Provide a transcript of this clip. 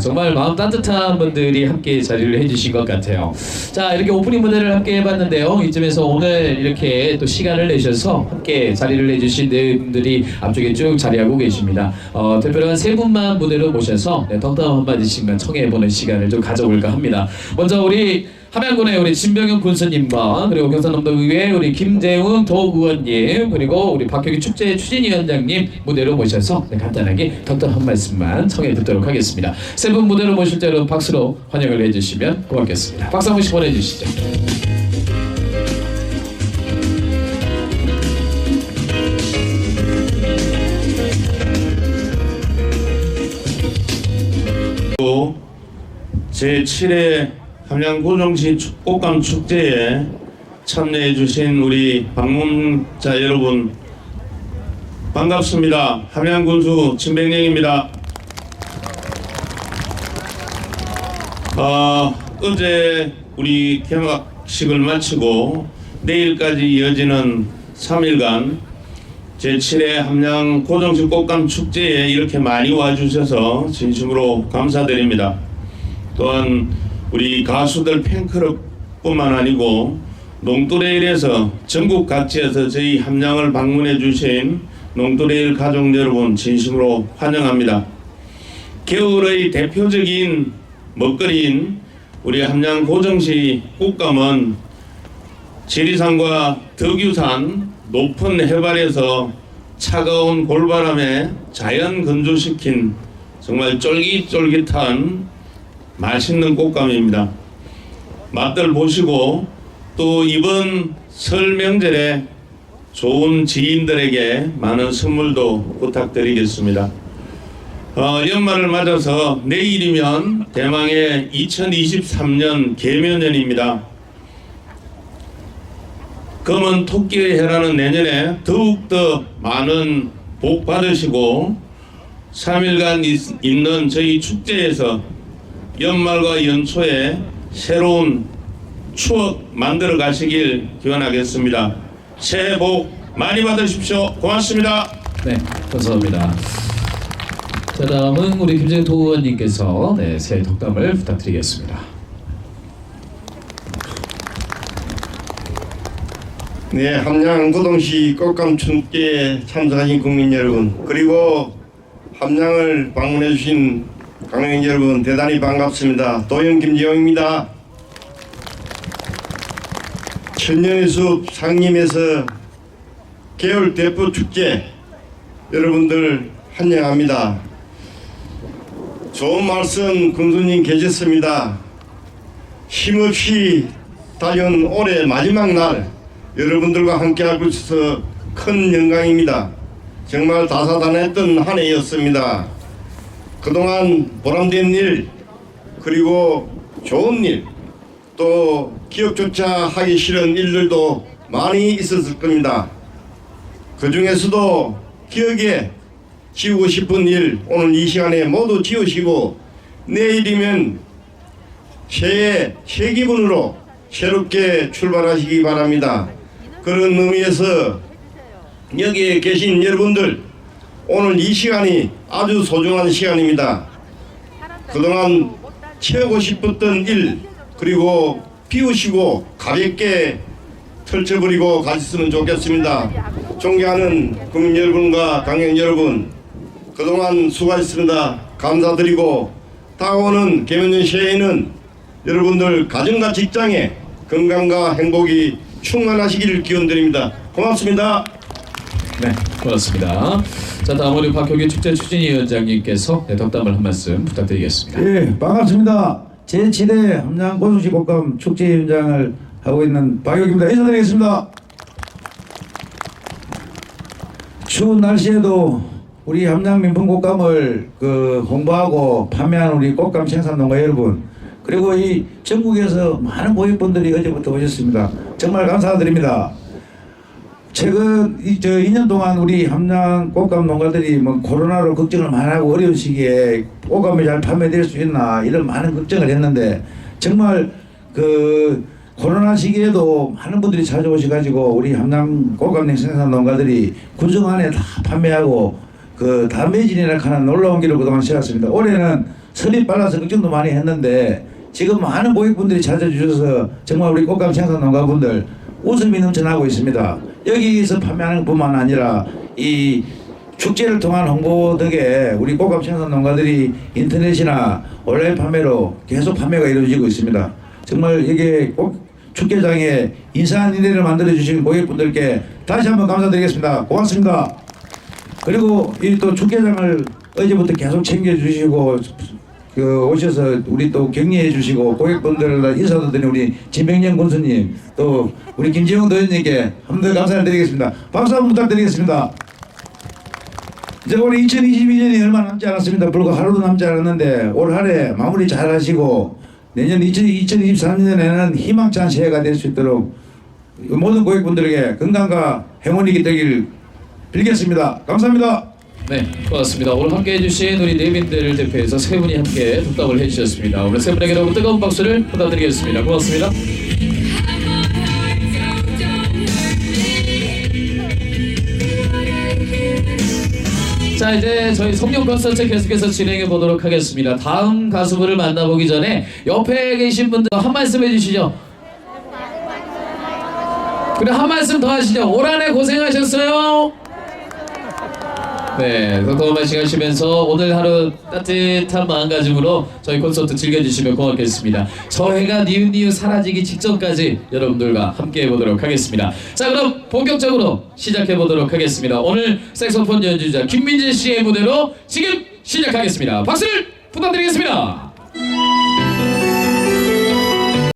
정말 마음 따뜻한 분들이 함께 자리를 해주신 것 같아요. 자 이렇게 오프닝 무대를 함께 해봤는데요. 이쯤에서 오늘 이렇게 또 시간을 내셔서 함께 자리를 해주신 네 분들이 앞쪽에 쭉 자리하고 계십니다. 어, 특별한 세 분만 무대로 모셔서 네, 덕담 한마디씩만 청해보는 시간을 좀 가져볼까 합니다. 먼저 우리 함양군의 우리 진병현 군수님과 그리고 경상남도의회 우리 김재웅 도 의원님 그리고 우리 박혁기 축제 추진위원장님 무대로 모셔서 네, 간단하게 덕담 한 말씀만 청해 듣도록 하겠습니다. 세 분 무대로 모실 때 여러분 박수로 환영을 해주시면 고맙겠습니다. 박수 한 번씩 보내주시죠. 제7회 함양고정시 축- 꽃감 축제에 참여해 주신 우리 방문자 여러분 반갑습니다. 함양군수 진백령입니다. 어, 어제 우리 개막식을 마치고 내일까지 이어지는 3일간 제7회 함양 고정식 꽃감 축제에 이렇게 많이 와주셔서 진심으로 감사드립니다. 또한 우리 가수들 팬클럽뿐만 아니고 농토레일에서 전국 각지에서 저희 함양을 방문해 주신 농토레일 가족 여러분 진심으로 환영합니다. 겨울의 대표적인 먹거리인 우리 함양 고정시 꽃감은 지리산과 덕유산 높은 해발에서 차가운 골바람에 자연 건조시킨 정말 쫄깃쫄깃한 맛있는 꽃감입니다. 맛들 보시고 또 이번 설 명절에 좋은 지인들에게 많은 선물도 부탁드리겠습니다. 어, 연말을 맞아서 내일이면 대망의 2023년 개묘년입니다. 검은 토끼의 해라는 내년에 더욱더 많은 복 받으시고 3일간 있, 있는 저희 축제에서 연말과 연초에 새로운 추억 만들어 가시길 기원하겠습니다. 새해 복 많이 받으십시오. 고맙습니다. 네, 감사합니다. 자 다음은 우리 김재웅 도의원님께서 네, 새해 덕담을 부탁드리겠습니다. 네, 함양 고동시 꽃감 춘께에 참석하신 국민 여러분 그리고 함양을 방문해 주신 강릉 여러분 대단히 반갑습니다. 도영 김지영입니다. 천년의 숲 상림에서 개월 대포 축제 여러분들 환영합니다. 좋은 말씀 군수님 계셨습니다. 힘없이 달려온 올해 마지막 날 여러분들과 함께 하고 있어서 큰 영광입니다. 정말 다사다난했던 한 해였습니다. 그동안 보람된 일 그리고 좋은 일 또 기억조차 하기 싫은 일들도 많이 있었을 겁니다. 그 중에서도 기억에 지우고 싶은 일 오늘 이 시간에 모두 지우시고 내일이면 새해 새 기분으로 새롭게 출발하시기 바랍니다. 그런 의미에서 여기에 계신 여러분들 오늘 이 시간이 아주 소중한 시간입니다. 그동안 채우고 싶었던 일 그리고 비우시고 가볍게 펼쳐버리고 가셨으면 좋겠습니다. 존경하는 국민 여러분과 강연 여러분 그동안 수고하셨습니다. 감사드리고 다가오는 개면년 새해에는 여러분들 가정과 직장에 건강과 행복이 충만하시기를 기원드립니다. 고맙습니다. 네, 고맙습니다. 자 다음 우리 박혁기 축제 추진위원장님께서 네, 덕담을 한 말씀 부탁드리겠습니다. 예, 반갑습니다. 제7회 함양 고성시 곡감 축제위원장을 하고 있는 박혁입니다. 인사드리겠습니다. 추운 날씨에도 우리 함양 민품 꽃감을 그 홍보하고 판매하는 우리 꽃감 생산 농가 여러분 그리고 이 전국에서 많은 고객분들이 어제부터 오셨습니다. 정말 감사드립니다. 최근 이, 저 2년 동안 우리 함양 꽃감 농가들이 뭐 코로나로 걱정을 많이 하고 어려운 시기에 꽃감이 잘 판매될 수 있나 이런 많은 걱정을 했는데 정말 그 코로나 시기에도 많은 분들이 찾아오셔가지고 우리 함양 꽃감 생산 농가들이 군정 안에 다 판매하고 그 단매진이라 하는 놀라운 길을 그동안 세웠습니다. 올해는 설이 빨라서 걱정도 많이 했는데 지금 많은 고객분들이 찾아주셔서 정말 우리 꽃감 생산 농가분들 웃음이 넘쳐나고 있습니다. 여기서 판매하는 뿐만 아니라 이 축제를 통한 홍보 덕에 우리 꽃감 생산 농가들이 인터넷이나 온라인 판매로 계속 판매가 이루어지고 있습니다. 정말 이게 꼭 축제장에 인사한 일회를 만들어 주신 고객분들께 다시 한번 감사드리겠습니다. 고맙습니다. 그리고 이 또 축제장을 어제부터 계속 챙겨 주시고 그 오셔서 우리 또 격려해 주시고 고객분들 인사도 드리는 우리 진병년 군수님 또 우리 김지영 도현님께 한번 더 감사를 드리겠습니다. 박수 한번 부탁드리겠습니다. 이제 올해 2022년이 얼마 남지 않았습니다. 불과 하루도 남지 않았는데 올 한해 마무리 잘 하시고 내년 2023년에는 희망찬 새해가 될 수 있도록 모든 고객분들에게 건강과 행운이 되길 빌겠습니다. 감사합니다. 네, 고맙습니다. 오늘 함께 해 주신 우리 네빈들을 대표해서 세 분이 함께 덕담을 해주셨습니다. 오늘 세 분에게 너무 뜨거운 박수를 부탁드리겠습니다. 고맙습니다. 자 이제 저희 성령 콘서트 계속해서 진행해 보도록 하겠습니다. 다음 가수분을 만나보기 전에 옆에 계신 분들 한 말씀 해주시죠. 그래 한 말씀 더 하시죠. 올 한해 고생하셨어요. 네, 건강한 말씀 하시면서 오늘 하루 따뜻한 마음가짐으로 저희 콘서트 즐겨주시면 고맙겠습니다. 저 해가 니웃니웃 사라지기 직전까지 여러분들과 함께 해보도록 하겠습니다. 자, 그럼 본격적으로 시작해 보도록 하겠습니다. 오늘 색소폰 연주자 김민재 씨의 무대로 지금 시작하겠습니다. 박수를 부탁드리겠습니다.